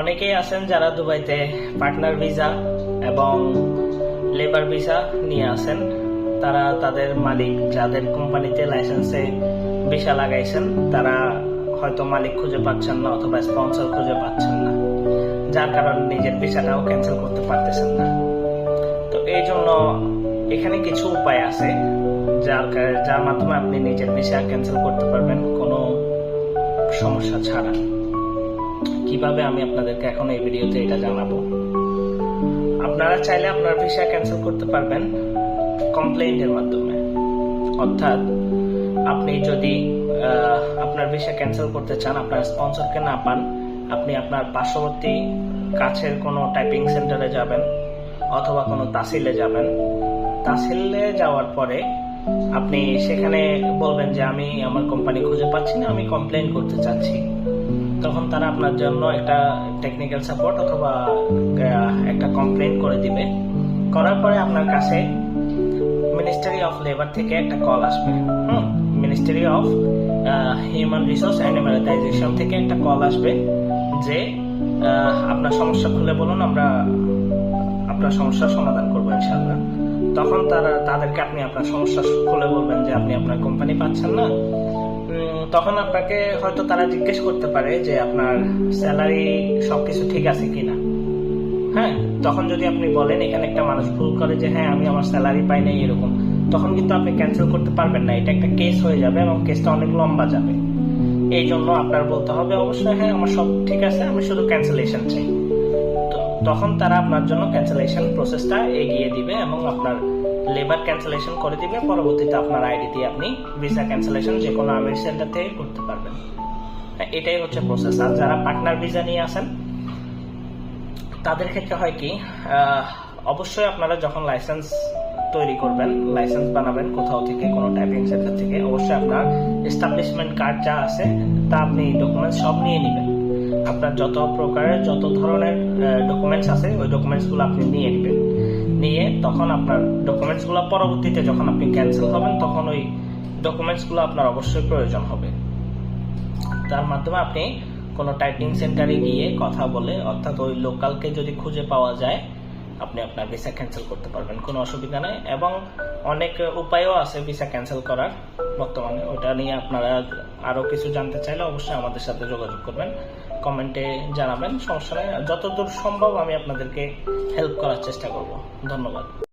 অনেকেই আছেন যারা দুবাইতে পার্টনার ভিসা এবং লেবার ভিসা নিয়ে আসেন তারা তাদের মালিক, যাদের কোম্পানিতে লাইসেন্সে ভিসা লাগাইছেন, তারা হয়তো মালিক খুঁজে পাচ্ছেন না অথবা স্পন্সর খুঁজে পাচ্ছেন না। যার কারণে নিজের ভিসাটাও ক্যান্সেল করতে পারতেছেন না। তো এই জন্য এখানে কিছু উপায় আছে যার যার মাধ্যমে আপনি নিজের ভিসা ক্যান্সেল করতে পারবেন। কোনো সমস্যা ছাড়া। কীভাবে আমি আপনাদেরকে এখন এই ভিডিওতে এটা জানাব? আপনারা চাইলে আপনার ভিসা ক্যান্সেল করতে পারবেন কমপ্লেইন্টের মাধ্যমে। অর্থাৎ আপনি যদি আপনার ভিসা ক্যান্সেল করতে চান, আপনার স্পন্সরকে না পান, আপনি আপনার পার্শ্ববর্তী কাছের কোনো টাইপিং সেন্টারে যাবেন অথবা কোনো তাসিলে যাবেন। তাসিলে যাওয়ার পরে আপনি সেখানে বলবেন যে, আমি আমার কোম্পানি খুঁজে পাচ্ছি না, আমি কমপ্লেন করতে চাচ্ছি। তখন তারা আপনার জন্য একটা টেকনিক্যাল সাপোর্ট অথবা একটা কমপ্লেন করে দিবে। করার পরে আপনার কাছে মিনিস্ট্রি অফ লেবার থেকে একটা কল আসবে। হুম ministry of human resource and monetization থেকে একটা কল আসবে যে আপনার সমস্যা খুলে বলুন, আমরা আপনার সমস্যার সমাধান করব ইনশাল্লাহ তখন তারা, তাদেরকে আপনি আপনার সমস্যা খুলে বলবেন যে আপনি আপনার কোম্পানি পাচ্ছেন না। তখন আপনাকে হয়তো তারা জিজ্ঞেস করতে পারে যে আপনার স্যালারি সবকিছু ঠিক আছে কিনা। হ্যাঁ? তখন যদি আপনি বলেন, এখানে একটা মানুষ ভুল করে যে হ্যাঁ আমি আমার স্যালারি পাই নাই, এরকম, তখন কিন্তু আপনি ক্যান্সেল করতে পারবেন না। এটা একটা কেস হয়ে যাবে এবং কেসটা অনেক লম্বা যাবে। এই জন্য আপনার বলতে হবে অবশ্যই হ্যাঁ আমার সব ঠিক আছে, আমি শুধু ক্যান্সেলেশন চাই। তখন তারা আপনার জন্য ক্যান্সেলেশন প্রসেসটা এগিয়ে দিবে এবং আপনার লেবার ক্যান্সেলেশন করে দিবে। পরবর্তীতে আপনার আইডি দিয়ে আপনি ভিসা ক্যান্সেলেশন যে কোনো আমির সেন্টার থেকে করতে পারবেন। হ্যাঁ, এটাই হচ্ছে প্রসেস আর যারা পার্টনার ভিসা নিয়ে আসেন তাদের ক্ষেত্রে হয় কি অবশ্যই আপনারা যখন লাইসেন্স তৈরি করবেন লাইসেন্স বানাবেন কোথাও থেকে কোনো টাইপিং সেন্টার থেকে অবশ্যই আপনার এস্টাবলিশমেন্ট কার্ড যা আছে তা আপনি ডকুমেন্টস সব নিয়ে নেবেন। আপনার যত প্রকারের, যত ধরনের ডকুমেন্টস আছে, ওই ডকুমেন্টসগুলো আপনি নিয়ে নেবেন। নিয়ে তখন আপনার ডকুমেন্টসগুলো পরবর্তীতে যখন আপনি ক্যান্সেল হবেন, তখন ওই ডকুমেন্টসগুলো আপনার অবশ্যই প্রয়োজন হবে। তার মাধ্যমে আপনি কোনো টাইপিং সেন্টারে গিয়ে কথা বলে, অর্থাৎ ওই লোকালকে যদি খুঁজে পাওয়া যায় আপনি আপনার ভিসা ক্যান্সেল করতে পারবেন, কোনো অসুবিধা নাই। এবং অনেক উপায়ও আছে ভিসা ক্যান্সেল করার। বর্তমানে ওটা নিয়ে আপনারা আরও কিছু জানতে চাইলে অবশ্যই আমাদের সাথে যোগাযোগ করবেন কমেন্টে জানাবেন, সমস্যা নেই। যতদূর সম্ভব আমি আপনাদেরকে হেল্প করার চেষ্টা করব। ধন্যবাদ।